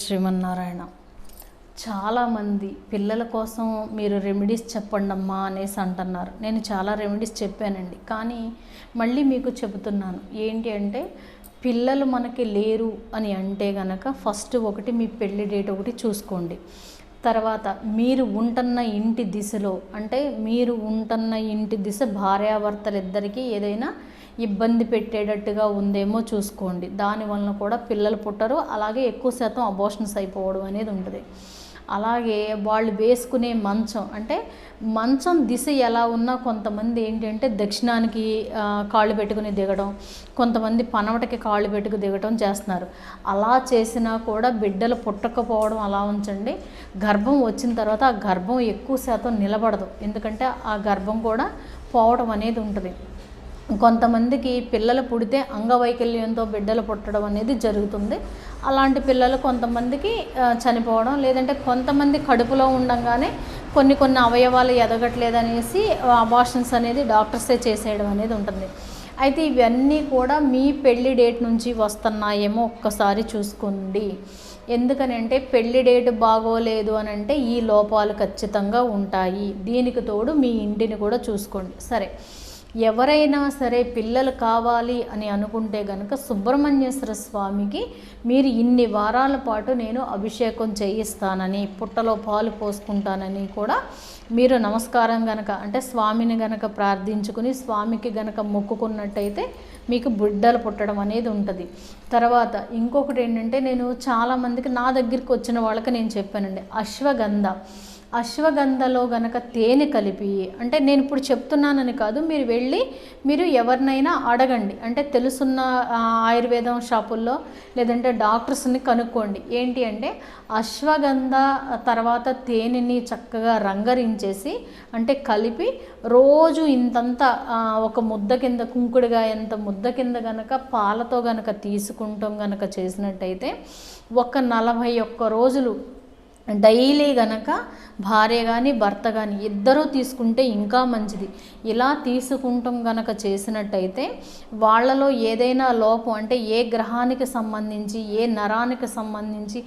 శ్రీమన్నారాయణ. చాలామంది పిల్లల కోసం మీరు రెమెడీస్ చెప్పండి అమ్మా అనేసి అంటున్నారు. నేను చాలా రెమెడీస్ చెప్పానండి. కానీ మళ్ళీ మీకు చెబుతున్నాను. ఏంటి అంటే పిల్లలు మనకి లేరు అని అంటే గనక ఫస్ట్ ఒకటి మీ పెళ్ళి డేట్ ఒకటి చూసుకోండి. తర్వాత మీరు ఉంటున్న ఇంటి దిశలో అంటే మీరు ఉంటున్న ఇంటి దిశ భార్యాభర్తలిద్దరికీ ఏదైనా ఇబ్బంది పెట్టేటట్టుగా ఉందేమో చూసుకోండి. దానివలన కూడా పిల్లలు పుట్టరు. అలాగే ఎక్కువ శాతం అబోషన్స్ అయిపోవడం అనేది ఉంటుంది. అలాగే వాళ్ళు వేసుకునే మంచం అంటే మంచం దిశ ఎలా ఉన్నా కొంతమంది ఏంటంటే దక్షిణానికి కాళ్ళు పెట్టుకుని దిగడం కొంతమంది పనవటకి కాళ్ళు పెట్టుకు దిగడం చేస్తున్నారు. అలా చేసినా కూడా బిడ్డలు పుట్టకపోవడం అలా ఉంచండి. గర్భం వచ్చిన తర్వాత ఆ గర్భం ఎక్కువ శాతం నిలబడదు. ఎందుకంటే ఆ గర్భం కూడా పోవడం అనేది ఉంటుంది. కొంతమందికి పిల్లలు పుడితే అంగవైకల్యంతో బిడ్డలు పుట్టడం అనేది జరుగుతుంది. అలాంటి పిల్లలు కొంతమందికి చనిపోవడం లేదంటే కొంతమంది కడుపులో ఉండంగానే కొన్ని కొన్ని అవయవాలు ఎదగట్లేదనేసి అబార్షన్స్ అనేది డాక్టర్సే చేసేయడం అనేది ఉంటుంది. అయితే ఇవన్నీ కూడా మీ పెళ్ళి డేట్ నుంచి వస్తున్నాయేమో ఒక్కసారి చూసుకోండి. ఎందుకనంటే పెళ్ళి డేట్ బాగోలేదు అని అంటే ఈ లోపాలు ఖచ్చితంగా ఉంటాయి. దీనికి తోడు మీ ఇంటిని కూడా చూసుకోండి. సరే. ఎవరైనా సరే పిల్లలు కావాలి అని అనుకుంటే గనుక సుబ్రహ్మణ్యేశ్వర స్వామికి మీరు ఇన్ని వారాల పాటు నేను అభిషేకం చేయిస్తానని పుట్టలో పాలు పోసుకుంటానని కూడా మీరు నమస్కారం గనక అంటే స్వామిని గనక ప్రార్థించుకుని స్వామికి గనక మొక్కుకున్నట్టయితే మీకు బిడ్డలు పుట్టడం అనేది ఉంటుంది. తర్వాత ఇంకొకటి ఏంటంటే నేను చాలామందికి నా దగ్గరికి వచ్చిన వాళ్ళకి నేను చెప్పానండి అశ్వగంధ. అశ్వగంధలో గనక తేనె కలిపి అంటే నేను ఇప్పుడు చెప్తున్నానని కాదు మీరు వెళ్ళి మీరు ఎవరినైనా అడగండి. అంటే తెలుసున్న ఆయుర్వేదం షాపుల్లో లేదంటే డాక్టర్స్ని కనుక్కోండి. ఏంటి అంటే అశ్వగంధ తర్వాత తేనెని చక్కగా రంగరించేసి అంటే కలిపి రోజు ఇంతంత ఒక ముద్ద కింద కుంకుడుగా ఎంత ముద్ద కింద గనక పాలతో గనక తీసుకుంటాం గనక చేసినట్టయితే ఒక నలభై ఒక్క రోజులు డైలీ గనక భార్య కానీ భర్త కానీ ఇద్దరూ తీసుకుంటే ఇంకా మంచిది. ఇలా తీసుకుంటాం గనక చేసినట్టయితే వాళ్ళలో ఏదైనా లోపం అంటే ఏ గ్రహానికి సంబంధించి ఏ నరానికి సంబంధించి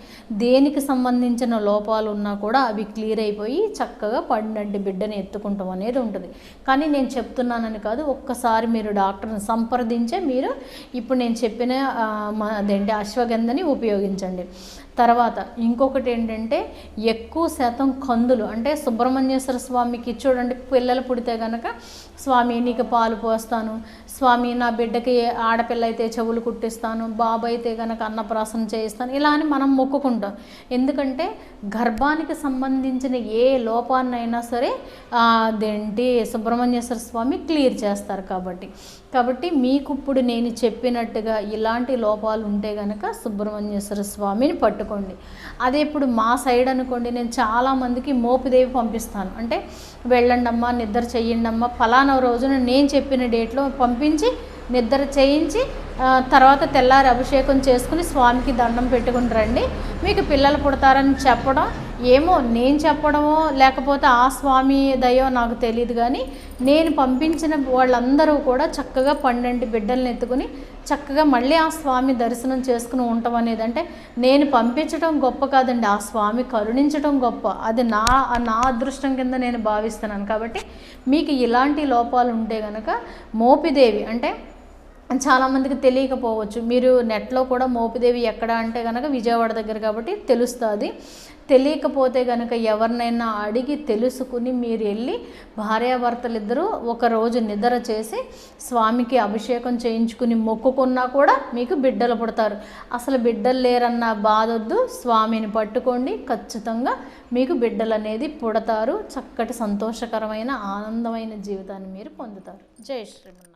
దేనికి సంబంధించిన లోపాలు ఉన్నా కూడా అవి క్లియర్ అయిపోయి చక్కగా పడినట్టు బిడ్డని ఎత్తుకుంటాం అనేది ఉంటుంది. కానీ నేను చెప్తున్నానని కాదు ఒక్కసారి మీరు డాక్టర్ని సంప్రదించే మీరు ఇప్పుడు నేను చెప్పిన అదేంటి అశ్వగంధని ఉపయోగించండి. తర్వాత ఇంకొకటి ఏంటంటే ఎక్కువ శాతం కందులు. అంటే సుబ్రహ్మణ్యేశ్వర స్వామికి చూడండి పిల్లలు పుడితే గనక స్వామి నీకు పాలు పోస్తాను స్వామి నా బిడ్డకి ఆడపిల్ల అయితే చెవులు కుట్టిస్తాను బాబు అయితే గనక అన్నప్రాసన చేయిస్తాను ఇలా అని మనం మొక్కుకుంటాం. ఎందుకంటే గర్భానికి సంబంధించిన ఏ లోపాన్నైనా సరే అదేంటి సుబ్రహ్మణ్యేశ్వర స్వామి క్లియర్ చేస్తారు కాబట్టి. కాబట్టి మీకు ఇప్పుడు నేను చెప్పినట్టుగా ఇలాంటి లోపాలు ఉంటే గనక సుబ్రహ్మణ్యేశ్వర స్వామిని పట్టుకు అనుకోండి. అదే ఇప్పుడు మా సైడ్ అనుకోండి నేను చాలామందికి మోపుదేవి పంపిస్తాను. అంటే వెళ్ళండమ్మా నిద్ర చేయండమ్మా ఫలానా రోజున నేను చెప్పిన డేట్లో పంపించి నిద్ర చేయించి తర్వాత తెల్లారి అభిషేకం చేసుకుని స్వామికి దండం పెట్టుకుని రండి. మీకు పిల్లలు పుడతారని చెప్పడం ఏమో నేను చెప్పడమో లేకపోతే ఆ స్వామి దయో నాకు తెలియదు కానీ నేను పంపించిన వాళ్ళందరూ కూడా చక్కగా పన్నెండు బిడ్డల్ని ఎత్తుకుని చక్కగా మళ్ళీ ఆ స్వామి దర్శనం చేసుకుని ఉండటం అనేది అంటే నేను పంపించడం గొప్ప కాదండి. ఆ స్వామి కరుణించడం గొప్ప. అది నా నా అదృష్టం కింద నేను భావిస్తున్నాను. కాబట్టి మీకు ఇలాంటి లోపాలు ఉంటే కనుక మోపిదేవి అంటే చాలామందికి తెలియకపోవచ్చు. మీరు నెట్లో కూడా మోపిదేవి ఎక్కడ అంటే కనుక విజయవాడ దగ్గర కాబట్టి తెలుస్తుంది. తెలియకపోతే కనుక ఎవరినైనా అడిగి తెలుసుకుని మీరు వెళ్ళి భార్యాభర్తలు ఇద్దరూ ఒక రోజు నిద్ర చేసి స్వామికి అభిషేకం చేయించుకుని మొక్కుకున్నా కూడా మీకు బిడ్డలు పుడతారు. అసలు బిడ్డలు లేరన్న బాధొద్దు. స్వామిని పట్టుకోండి. ఖచ్చితంగా మీకు బిడ్డలు అనేది పుడతారు. చక్కటి సంతోషకరమైన ఆనందమైన జీవితాన్ని మీరు పొందుతారు. జై శ్రీమన్